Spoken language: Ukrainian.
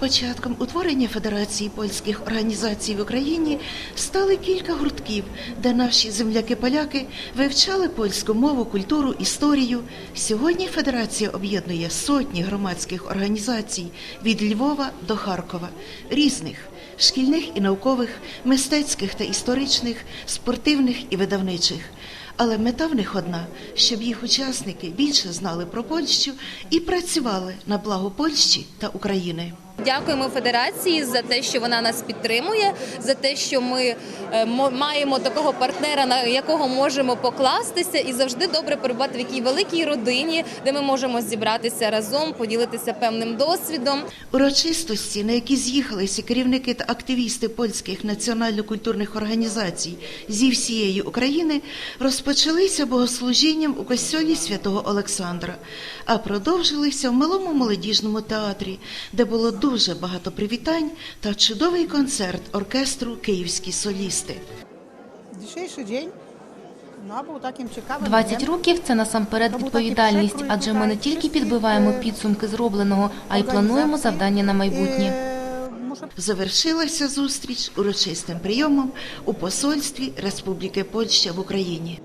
Початком утворення Федерації польських організацій в Україні стали кілька гуртків, де наші земляки-поляки вивчали польську мову, культуру, історію. Сьогодні Федерація об'єднує сотні громадських організацій від Львова до Харкова, різних шкільних і наукових, мистецьких та історичних, спортивних і видавничих. Але мета в них одна, щоб їх учасники більше знали про Польщу і працювали на благо Польщі та України. Дякуємо федерації за те, що вона нас підтримує, за те, що ми е, маємо такого партнера, на якого можемо покластися, і завжди добре перебувати в якій великій родині, де ми можемо зібратися разом, поділитися певним досвідом. Урочистості, на які з'їхалися керівники та активісти польських національно-культурних організацій зі всієї України, розпочалися богослужінням у костьолі святого Олександра, а продовжилися в малому молодіжному театрі, де було дуже багато привітань та чудовий концерт оркестру Київські солісти. Takim ciekawym 20 років це насамперед відповідальність, адже ми не тільки підбиваємо підсумки зробленого, а й плануємо завдання на майбутнє. Е, Завершилася зустріч урочистим прийомом у посольстві Республіки Польща в Україні.